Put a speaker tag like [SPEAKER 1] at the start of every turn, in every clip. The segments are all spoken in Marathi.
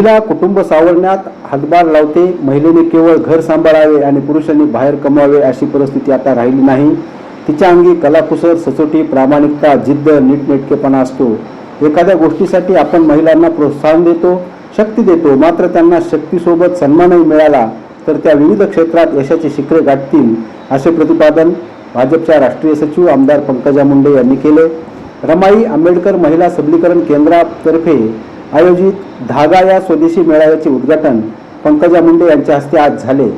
[SPEAKER 1] महिला कुटुंब सावरण्यात हातभार लावते. महिलेने केवळ घर सांभाळावे आणि पुरुषांनी बाहेर कमवावे अशी परिस्थिती आता राहिली नाही. तिच्या अंगी कलाकुसर सचोटी प्रामाणिकता जिद्द नीटनेटकेपणा असतो. एखाद्या गोष्टीसाठी आपण महिलांना प्रोत्साहन देतो शक्ती देतो. मात्र त्यांना शक्तीसोबत सन्मानही मिळाला तर त्या विविध क्षेत्रात यशाची शिखरे गाठतील असे प्रतिपादन भाजपच्या राष्ट्रीय सचिव आमदार पंकजा मुंडे यांनी केले. रमाई आंबेडकर महिला सबलीकरण केंद्रातर्फे आयोजित धागा या स्वदेशी मेळाव्याचे उद्घाटन पंकजा मुंडे यांच्या हस्ते आज झाले.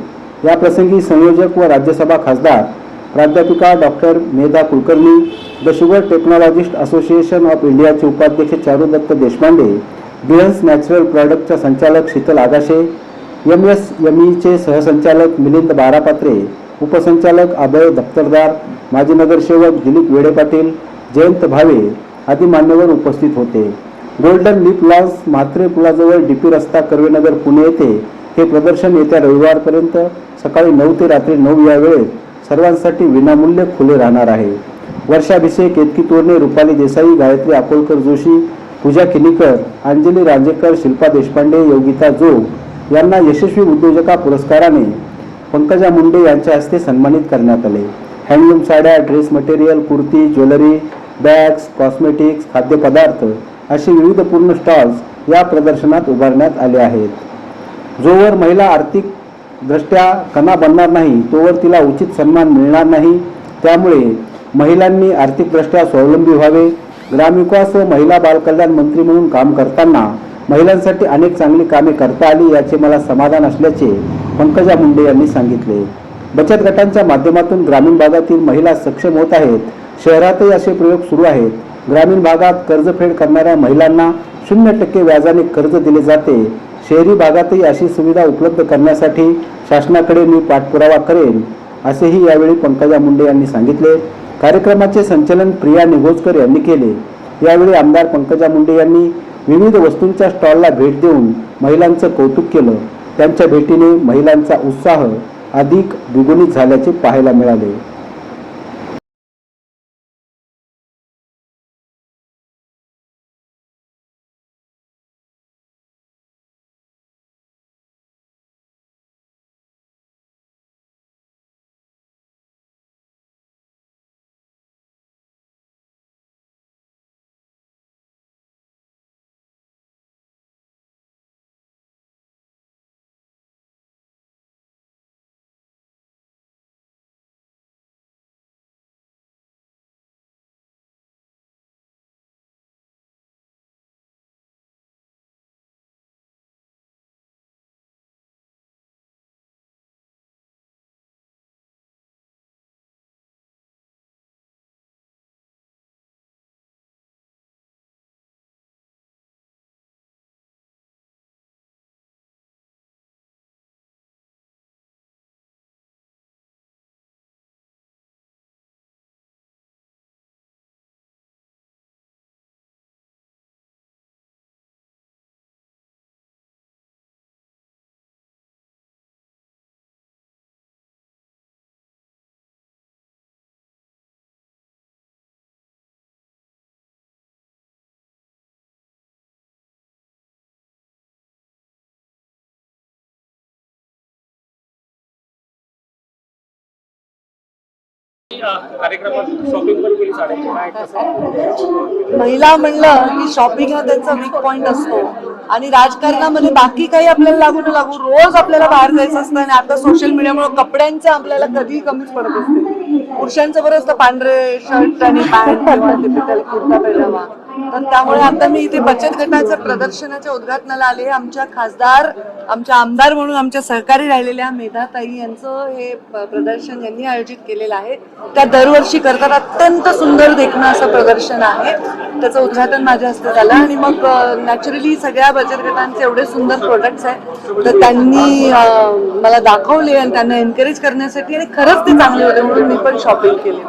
[SPEAKER 1] या प्रसंगी संयोजक व राज्यसभा खासदार प्राध्यापिका doctor Medha Kulkarni the sugar technologist association of इंडियाचे उपाध्यक्ष चारुदत्त देशपांडे बिहन्स नॅचरल प्रॉडक्टच्या संचालक Sheetal Agashe M S M ईचे सहसंचालक मिलिंद बारापात्रे उपसंचालक अभय दफ्तरदार माजी नगरसेवक दिलीप वेडे पाटील जयंत भावे आदी मान्यवर उपस्थित होते. गोल्डन लिप लॉन्स म्हात्रे पुलाजवळ डीपी रस्ता कर्वेनगर पुणे येथे हे प्रदर्शन येत्या रविवारपर्यंत सकाळी नऊ ते रात्री नऊ या वेळेत सर्वांसाठी विनामूल्य खुले राहणार आहे. वर्षाभिषेक केतकी तोरणे रुपाली देसाई गायत्री अकोलकर जोशी पूजा किनीकर अंजली रांजेकर शिल्पा देशपांडे योगिता जोग यांना यशस्वी उद्योजका पुरस्काराने पंकजा मुंडे यांच्या हस्ते सन्मानित करण्यात आले. हँडलूम साड्या dress material kurti jewellery bags cosmetics खाद्यपदार्थ असे विविध पूर्ण स्टॉल्स या प्रदर्शनात उभारण्यात आले आहेत. जोवर महिला आर्थिक दृष्ट्या कणा बनणार नाही तोवर तिला उचित सन्मान मिळणार नाही. त्यामुळे महिलांनी आर्थिकदृष्ट्या स्वावलंबी व्हावे. ग्रामविकास व महिला बालकल्याण मंत्री म्हणून काम करताना महिलांसाठी अनेक चांगली कामे करता आली याचे मला समाधान असल्याचे पंकजा मुंडे यांनी सांगितले. बचत गटांच्या माध्यमातून ग्रामीण भागातील महिला सक्षम होत आहेत. शहरातही असे प्रयोग सुरू आहेत. ग्रामीण भागात कर्जफेड करणाऱ्या महिलांना शून्य टक्के व्याजाने कर्ज दिले जाते. शहरी भागातही अशी सुविधा उपलब्ध करण्यासाठी शासनाकडे मी पाठपुरावा करेन असेही यावेळी पंकजा मुंडे यांनी सांगितले. कार्यक्रमाचे संचलन प्रिया निघोजकर यांनी केले. यावेळी आमदार पंकजा मुंडे यांनी विविध वस्तूंच्या स्टॉलला भेट देऊन महिलांचं कौतुक केलं. त्यांच्या भेटीने महिलांचा उत्साह अधिक द्विगुणित झाल्याचे पाहायला मिळाले.
[SPEAKER 2] महिला म्हणलं की शॉपिंग हा त्यांचा वीक पॉइंट असतो. आणि राजकारणामध्ये बाकी काही आपल्याला लागू न लागू रोज आपल्याला बाहेर जायचं असतं आणि आता सोशल मीडियामुळे कपड्यांचं आपल्याला कधीही कमीच पडत असते. पुरुषांचं बरं असतं पांढरे शर्ट आणि पॅन्ट किंवा टिपिकल कुर्ता पैजामा तर त्यामुळे आता मी इथे बचत गटाच्या प्रदर्शनाच्या उद्घाटनाला आले आमच्या खासदार आमच्या आमदार म्हणून आमच्या सहकारी राहिलेल्या मेधाताई यांचं हे प्रदर्शन यांनी आयोजित केलेलं आहे. त्या दरवर्षी करतात. अत्यंत सुंदर देखणं असं प्रदर्शन आहे. त्याचं उद्घाटन माझ्या हस्ते झालं आणि मग नॅचरली सगळ्या बचत गटांचे एवढे सुंदर प्रोडक्ट्स आहेत. तर त्यांनी मला दाखवले आणि त्यांना एनकरेज करण्यासाठी आणि खरंच ते चांगले होते म्हणून मी पण शॉपिंग केली.